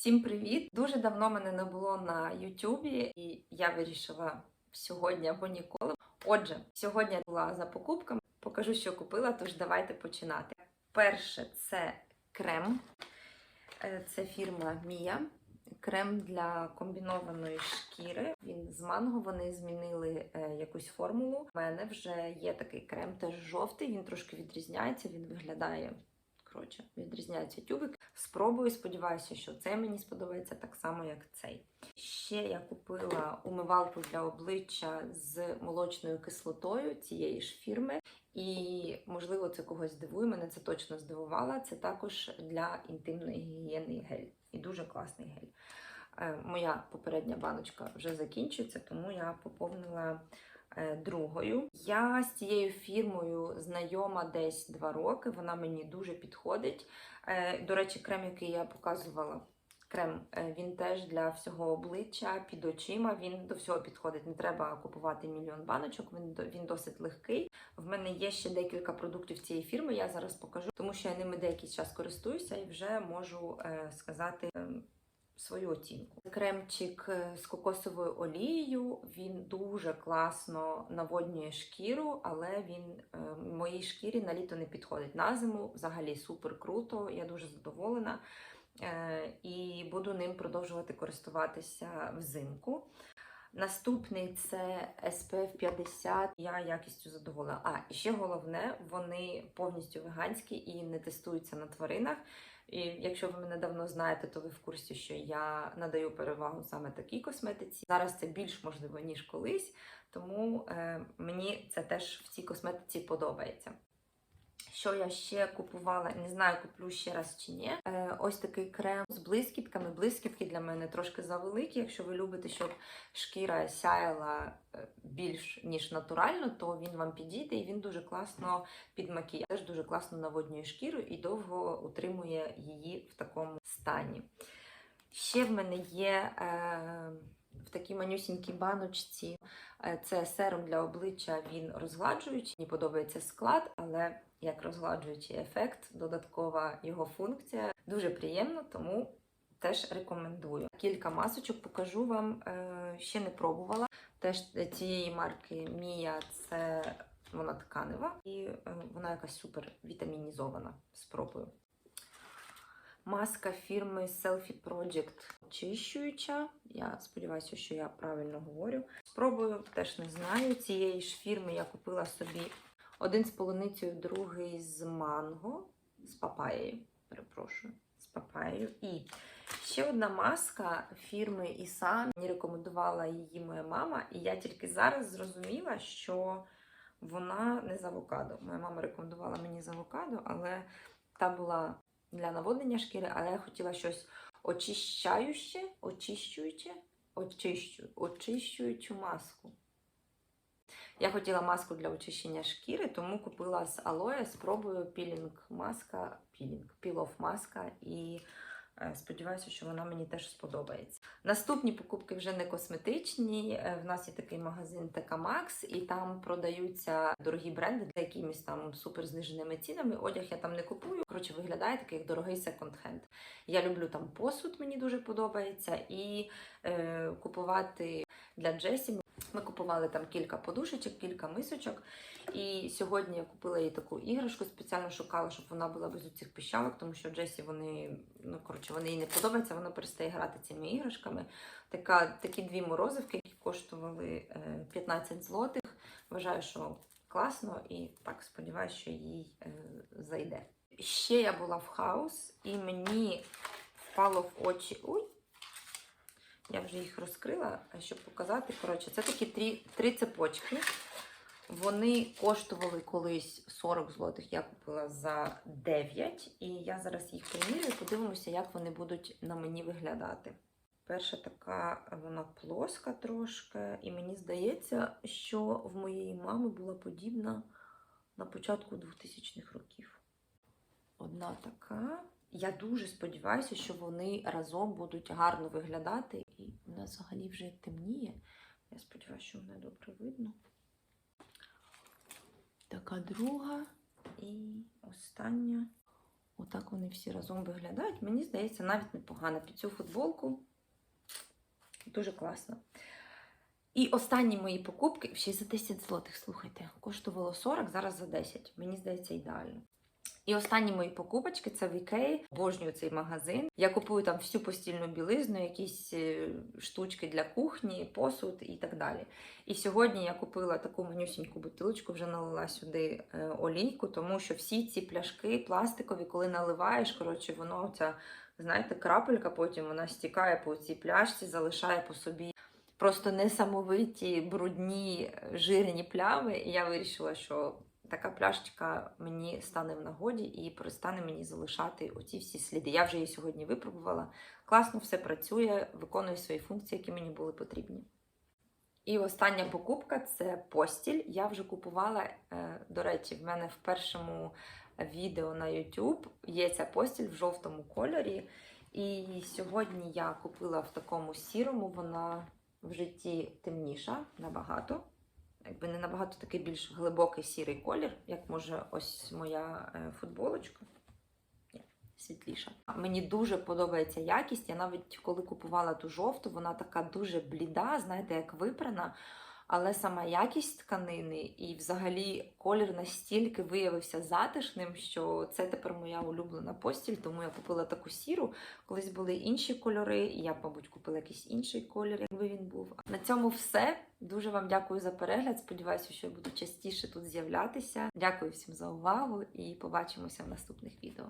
Всім привіт! Дуже давно мене не було на Ютубі, і я вирішила сьогодні або ніколи. Отже, сьогодні я була за покупками, покажу, що купила, тож давайте починати. Перше це крем. Е, Це фірма Мія. Крем для комбінованої шкіри. Він з манго. Вони змінили е, якусь формулу. У мене вже є такий крем, теж жовтий. Він трошки відрізняється. Він виглядає коротше, відрізняється тюбик. Спробую, сподіваюся, що це мені сподобається так само, як цей. Ще я купила умивалку для обличчя з молочною кислотою цієї ж фірми. І, можливо, це когось здивує, мене це точно здивувало. Це також для інтимної гігієни гель. І дуже класний гель. Е, Моя попередня баночка вже закінчується, тому я поповнила другою. Я з цією фірмою знайома десь два роки. Вона мені дуже підходить. Е, До речі, крем, який я показувала. Крем е, він теж для всього обличчя під очима. Він до всього підходить. Не треба купувати мільйон баночок. Він він досить легкий. В мене є ще декілька продуктів цієї фірми. Я зараз покажу, тому що я ними деякий час користуюся і вже можу е, сказати е, свою оцінку. Кремчик е, з кокосовою олією. Він дуже класно наводнює шкіру, але він е, моїй шкірі на літо не підходить. На зиму взагалі супер круто. Я дуже задоволена. Е, і буду ним продовжувати користуватися взимку. Наступний це SPF 50. Я якістю задоволена. А і ще головне, вони повністю веганські і не тестуються на тваринах. І якщо ви мене давно знаєте, то ви в курсі, що я надаю перевагу саме такій косметиці. Зараз це більш можливо ніж колись, тому е, мені це теж в цій косметиці подобається. Що я ще купувала, не знаю, куплю ще раз чи ні. Е, ось такий крем з блискітками. Блискітки для мене трошки завеликі. Якщо ви любите, щоб шкіра сяяла е, більш ніж натурально, то він вам підійде і він дуже класно під макіяж. Дуже класно наводнює шкіру і довго утримує її в такому стані. Ще в мене є е, в такій манюсінькій баночці. е, Це серум для обличчя, він розгладжуючий. Мені подобається склад, але як розгладжуючий ефект, додаткова його функція. Дуже приємно, тому теж рекомендую. Кілька масочок покажу вам, е, ще не пробувала. Теж цієї марки Мія це вона тканева і е, вона якась супер вітамінізована. Спробую. Маска фірми Selfie Project очищуюча. Я сподіваюся, що я правильно говорю. Спробую, теж не знаю. Цієї ж фірми я купила собі один з полуницею, другий з манго, з папаєю. Перепрошую, з папаєю. І ще одна маска фірми Ісан. Мені рекомендувала її моя мама, і я тільки зараз зрозуміла, що вона не з авокадо. Моя мама рекомендувала мені з авокадо, але та була для наводнення шкіри, але я хотіла щось очищаюче, очищуюче, очищу, очищуючу маску. Я хотіла маску для очищення шкіри, тому купила з алоє, спробую пілінг маска, пілінг, пілов маска і сподіваюся, що вона мені теж сподобається. Наступні покупки вже не косметичні. Е, В нас є такий магазин TK Max, і там продаються дорогі бренди за якимись там супер зниженими цінами. Одяг я там не купую. Коротше, виглядає такий як дорогий секонд-хенд. Я люблю там посуд, мені дуже подобається, і е, купувати для Джесі. Ми купували там кілька подушечок, кілька мисочок. І сьогодні я купила їй таку іграшку, спеціально шукала, щоб вона була без цих піщалок, тому що Джесі вони, ну коротше, вони їй не подобаються, вона перестає грати цими іграшками. Така, такі дві морозивки, які коштували е, 15 злотих. Вважаю, що класно, і так сподіваюся, що їй е, зайде. Ще я була в хаус, і мені впало в очі. Ой, я вже їх розкрила, щоб показати. Коротше, це такі три, три цепочки. Вони коштували колись 40 злотих. Я купила за 9. І я зараз їх примірю подивимося, як вони будуть на мені виглядати. Перша така, вона плоска трошки, і мені здається, що в моєї мами була подібна на початку 2000-х років. Одна така. Я дуже сподіваюся, що вони разом будуть гарно виглядати. І в нас взагалі вже темніє. Я сподіваюся, що мене добре видно. Така друга і остання Отак вони всі разом виглядають. Мені здається, навіть непогано під цю футболку. Дуже класно. І останні мої покупки ще за 10 злотих, слухайте, коштувало 40, зараз за 10. Мені здається, ідеально. І останні мої покупочки це в Ікеї. Обожнюю цей магазин. Я купую там всю постільну білизну, якісь е, штучки для кухні, посуд і так далі. І сьогодні я купила таку манюсіньку бутилочку, вже налила сюди е, олійку, тому що всі ці пляшки пластикові, коли наливаєш, коротше, воно ця, знаєте, крапелька, потім вона стікає по цій пляшці, залишає по собі просто несамовиті, брудні, жирні плями. І я вирішила, що така пляшечка мені стане в нагоді і перестане мені залишати оці всі сліди. Я вже її сьогодні випробувала. Класно все працює, виконує свої функції, які мені були потрібні. І остання покупка це постіль. Я вже купувала, е, до речі, в мене в першому відео на YouTube є ця постіль в жовтому кольорі. І сьогодні я купила в такому сірому, вона в житті темніша набагато. Якби не набагато такий більш глибокий сірий колір, як може ось моя е, футболочка. Світліша. Мені дуже подобається якість. Я навіть коли купувала ту жовту, вона така дуже бліда, знаєте, як випрана. Але сама якість тканини і взагалі колір настільки виявився затишним, що це тепер моя улюблена постіль, тому я купила таку сіру. Колись були інші кольори, і я, мабуть, купила якийсь інший колір, якби він був. На цьому все. Дуже вам дякую за перегляд. Сподіваюся, що я буду частіше тут з'являтися. Дякую всім за увагу і побачимося в наступних відео.